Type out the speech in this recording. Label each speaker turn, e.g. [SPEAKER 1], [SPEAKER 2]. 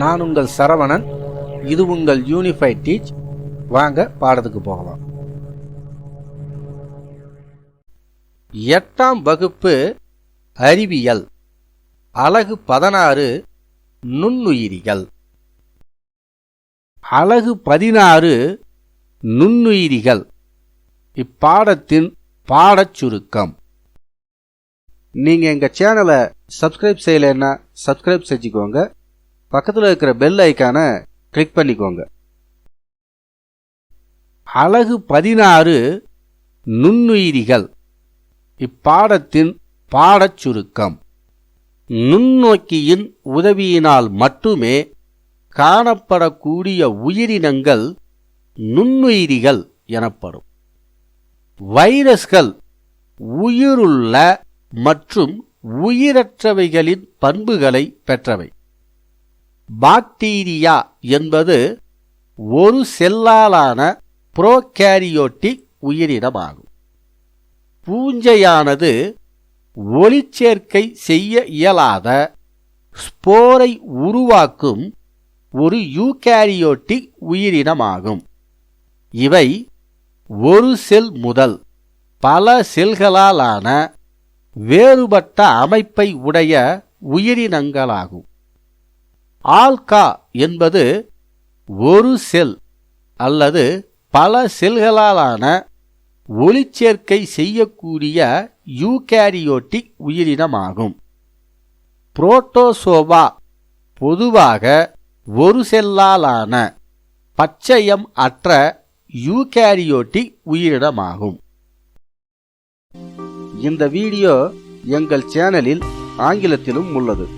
[SPEAKER 1] நான் உங்கள் சரவணன் இது உங்கள் யூனிஃபைட் டீச் வாங்க பாடத்துக்கு போகலாம். எட்டாம் வகுப்பு அறிவியல். அலகு பதினாறு நுண்ணுயிரிகள். அலகு பதினாறு நுண்ணுயிரிகள். இப்பாடத்தின் பாடச் சுருக்கம். நீங்கள் எங்கள் சேனலை சப்ஸ்கிரைப் செய்யலைன்னா சப்ஸ்கிரைப் செஞ்சுக்கோங்க. பக்கத்தில் இருக்கிற பெல் ஐக்கானை கிளிக் பண்ணிக்கோங்க. அழகு பதினாறு நுண்ணுயிரிகள். இப்பாடத்தின் பாடச் சுருக்கம் நுண்ணோக்கியின் உதவியினால் மட்டுமே காணப்படக்கூடிய உயிரினங்கள் நுண்ணுயிரிகள் எனப்படும். வைரஸ்கள் உயிருள்ள மற்றும் உயிரற்றவைகளின் பண்புகளை பெற்றவை. பாக்டீரியா என்பது ஒரு செல்லாலான புரோகேரியோட்டிக் உயிரினமாகும். பூஞ்சையானது ஒளிச்சேர்க்கை செய்ய இயலாத ஸ்போரை உருவாக்கும் ஒரு யூகேரியோட்டிக் உயிரினமாகும். இவை ஒரு செல் முதல் பல செல்களாலான வேறுபட்ட அமைப்பை உடைய உயிரினங்களாகும். ஆல்கா என்பது ஒரு செல் அல்லது பல செல்களாலான ஒளிச்சேர்க்கை செய்யக்கூடிய யூகேரியோட்டிக் உயிரினமாகும். புரோட்டோசோவா பொதுவாக ஒரு செல்லாலான பச்சையம் அற்ற யூகேரியோட்டிக் உயிரினமாகும். இந்த வீடியோ எங்கள் சேனலில் ஆங்கிலத்திலும் உள்ளது.